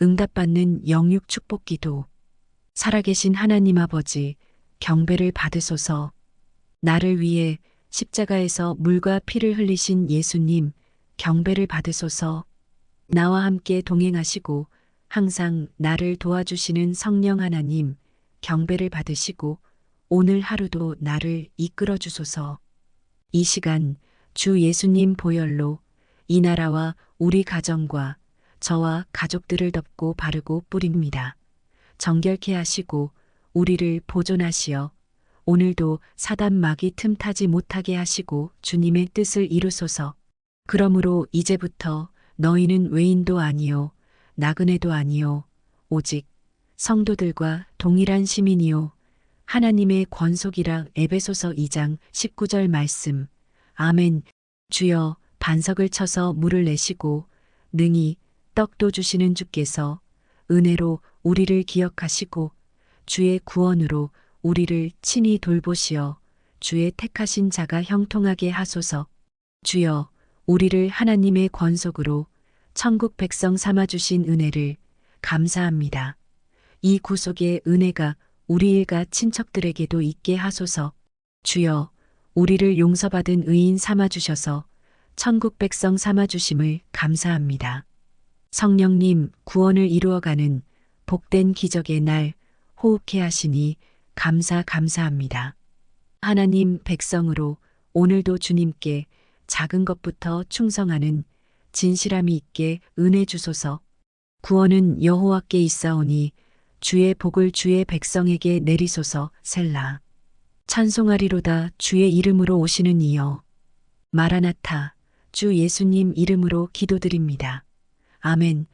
응답받는 영육 축복 기도. 살아계신 하나님 아버지, 경배를 받으소서. 나를 위해 십자가에서 물과 피를 흘리신 예수님, 경배를 받으소서. 나와 함께 동행하시고 항상 나를 도와주시는 성령 하나님, 경배를 받으시고 오늘 하루도 나를 이끌어 주소서. 이 시간 주 예수님 보혈로 이 나라와 우리 가정과 저와 가족들을 덮고 바르고 뿌립니다. 정결케 하시고 우리를 보존하시어 오늘도 사단 막이 틈타지 못하게 하시고 주님의 뜻을 이루소서. 그러므로 이제부터 너희는 외인도 아니요 나그네도 아니요 오직 성도들과 동일한 시민이요 하나님의 권속이라 에베소서 2장 19절 말씀. 아멘. 주여 반석을 쳐서 물을 내시고 능히 떡도 주시는 주께서 은혜로 우리를 기억하시고 주의 구원으로 우리를 친히 돌보시어 주의 택하신 자가 형통하게 하소서. 주여 우리를 하나님의 권속으로 천국 백성 삼아 주신 은혜를 감사합니다. 이 구속의 은혜가 우리 일가 친척들에게도 있게 하소서. 주여 우리를 용서받은 의인 삼아 주셔서 천국 백성 삼아 주심을 감사합니다. 성령님 구원을 이루어가는 복된 기적의 날 호흡케 하시니 감사 감사합니다. 하나님 백성으로 오늘도 주님께 작은 것부터 충성하는 진실함이 있게 은혜 주소서. 구원은 여호와께 있사오니 주의 복을 주의 백성에게 내리소서 셀라. 찬송하리로다 주의 이름으로 오시는 이여. 마라나타 주 예수님 이름으로 기도드립니다. 아멘.